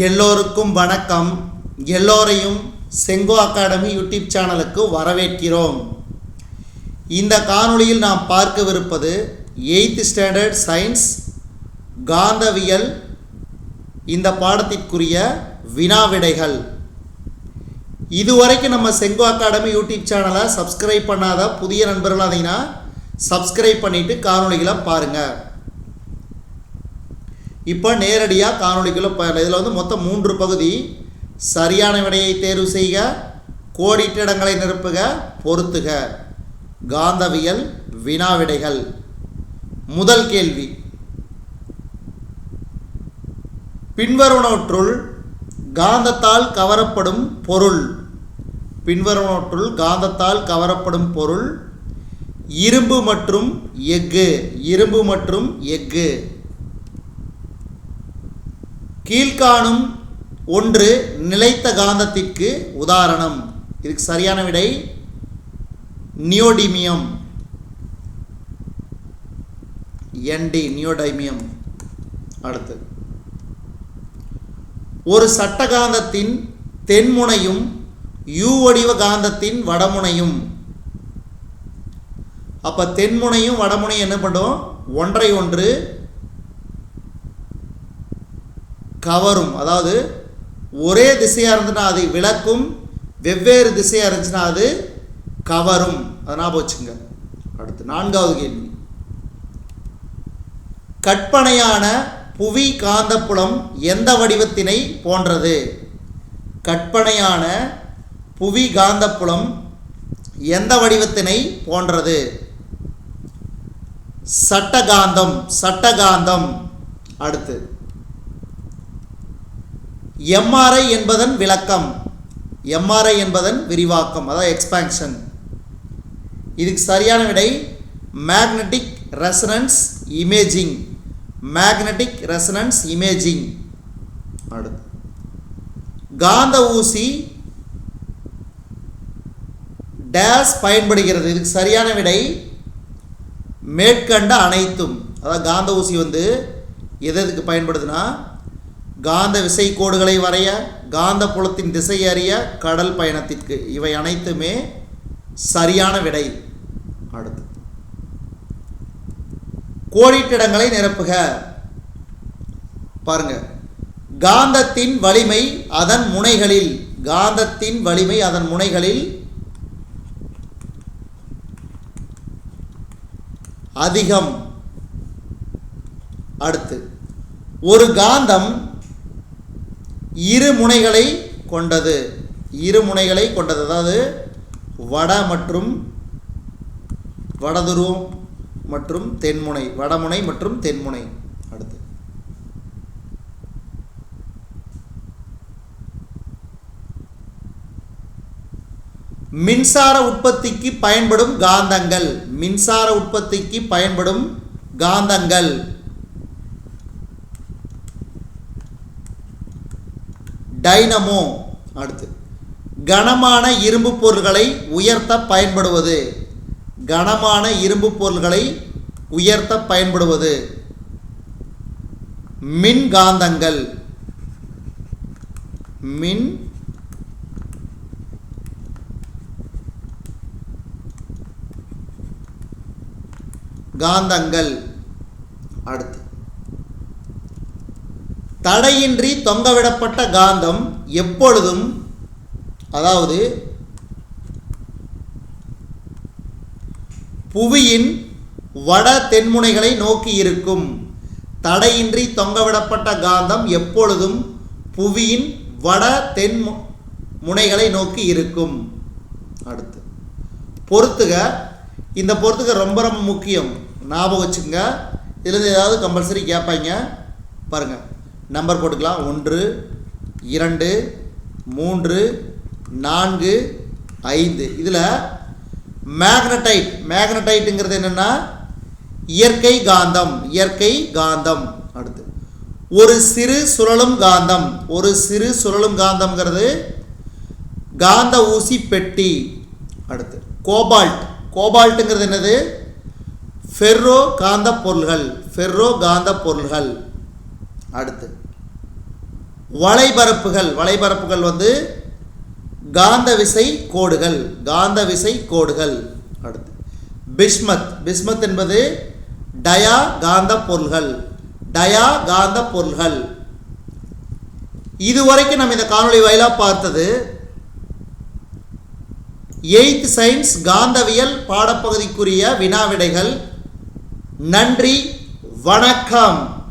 எல்லோருக்கும் வணக்கம். எல்லோரையும் செங்கோ அகாடமி யூடியூப் சேனலுக்கு வரவேற்கிறோம். இந்த காணொளியில் நாம் பார்க்கவிருப்பது எயித்து ஸ்டாண்டர்ட் சயின்ஸ் காந்தவியல். இந்த பாடத்திற்குரிய வினாவிடைகள். இதுவரைக்கும் நம்ம செங்கோ அகாடமி யூடியூப் சேனலை சப்ஸ்கிரைப் பண்ணாத புதிய நண்பர்கள் அதைனா சப்ஸ்கிரைப் பண்ணிவிட்டு காணொலிகளை பாருங்கள் இப்போ நேரடியாக காணொளிக்குள்ளே போயிடலாம் இதில் வந்து மொத்தம் மூன்று பகுதி. சரியான விடையை தேர்வு செய்க கோடிட்டிடங்களை நிரப்புக பொருத்துக காந்தவியல் வினாவிடைகள். முதல் கேள்வி. பின்வருவனவற்றுள் காந்தத்தால் கவரப்படும் பொருள். பின்வருவனவற்றுள் காந்தத்தால் கவரப்படும் பொருள். இரும்பு மற்றும் எஃகு. இரும்பு மற்றும் எஃகு. கீழ்காணும் ஒன்று நிலைத்த காந்தத்திற்கு உதாரணம். இதுக்கு சரியான விடை நியோடிமியம். என்டி நியோடைமியம். அடுத்து. ஒரு சட்டகாந்தத்தின் தென்முனையும் யூ வடிவ காந்தத்தின் வடமுனையும். அப்போ தென்முனையும் வடமுனையும் என்ன பண்ணும் ஒன்றை ஒன்று கவரும். அதாவது ஒரே திசையாக இருந்துன்னா அது விளக்கும் வெவ்வேறு திசையாக இருந்துச்சுன்னா அது கவரும். அதை ஞாபகம் வச்சுங்க அடுத்து நான்காவது கேள்வி. கற்பனையான புவி காந்தப்புலம் எந்த வடிவத்தினை போன்றது? கற்பனையான புவி காந்தப்புலம் எந்த வடிவத்தினை போன்றது? சட்டகாந்தம் சட்டகாந்தம். அடுத்து எம்ஆர்ஐ என்பதன் விளக்கம். எம்ஆர்ஐ என்பதன் விரிவாக்கம். அதாவது எக்ஸ்பேன்ஷன் இதுக்கு சரியான விடை magnetic resonance imaging magnetic resonance imaging அடுத்து. காந்த ஊசி டேஸ் பயன்படுகிறது. இதுக்கு சரியான விடை மேற்கண்ட அனைத்தும். அதாவது காந்த ஊசி வந்து எது எதுக்கு பயன்படுதுன்னா காந்த விசை கோடுகளை வரைய காந்த புலத்தின் திசை அறிய கடல் பயணத்திற்கு. இவை அனைத்துமே சரியான விடை. அடுத்து. கோடிட்டிடங்களை நிரப்புக. பாருங்க. காந்தத்தின் வலிமை அதன் முனைகளில். காந்தத்தின் வலிமை அதன் முனைகளில். அதிகம். அடுத்து. ஒரு காந்தம் இரு முனைகளை கொண்டது. இரு முனைகளை கொண்டது. அதாவது வட மற்றும் வடதுருவம் மற்றும் தென்முனை. வடமுனை மற்றும் தென்முனை. அடுத்து. மின்சார உற்பத்திக்கு பயன்படும் காந்தங்கள். மின்சார உற்பத்திக்கு பயன்படும் காந்தங்கள். டைனமோ அடுத்து கனமான இரும்பு பொருள்களை உயர்த்த பயன்படுவது. கனமான இரும்பு பொருள்களை உயர்த்த பயன்படுவது. மின் காந்தங்கள். மின் காந்தங்கள். அடுத்து தடையின்றி தொங்கவிடப்பட்ட காந்தம் எப்பொழுதும் அதாவது புவியின் வட தென்முனைகளை நோக்கி இருக்கும். தடையின்றி தொங்கவிடப்பட்ட காந்தம் எப்பொழுதும் புவியின் வட தென் முனைகளை நோக்கி இருக்கும். அடுத்து பொறுத்துக. இந்த பொறுத்துக்க ரொம்ப ரொம்ப முக்கியம். ஞாபகம் வச்சுங்க இதுலேருந்து ஏதாவது கம்பல்சரி கேட்பாங்க பாருங்கள் நம்பர் போட்டுக்கலாம். ஒன்று இரண்டு மூன்று நான்கு ஐந்து. இதில் மேக்னடைட் மேக்னடைட்டுங்கிறது என்னென்னா இயற்கை காந்தம் இயற்கை காந்தம். அடுத்து ஒரு சிறு சுழலும் காந்தம். ஒரு சிறு சுழலும் காந்தம்ங்கிறது காந்த ஊசி பெட்டி. அடுத்து கோபால்ட் கோபால்ட்டுங்கிறது என்னது? ஃபெர்ரோ காந்த பொருள்கள் ஃபெர்ரோ காந்த பொருள்கள். அடுத்து வலைபரப்புகள் வலைபரப்புகள் வந்து காந்த விசை கோடுகள். காந்த விசை கோடுகள். அடுத்து பிஸ்மத். பிஸ்மத் என்பது டயா காந்த பொருள்கள் டயா காந்த பொருள்கள் இதுவரைக்கும் நம்ம இந்த காணொளி வாயிலாக பார்த்தது எயித் சயின்ஸ் காந்தவியல் பாடப்பகுதிக்குரிய வினாவிடைகள். நன்றி வணக்கம்.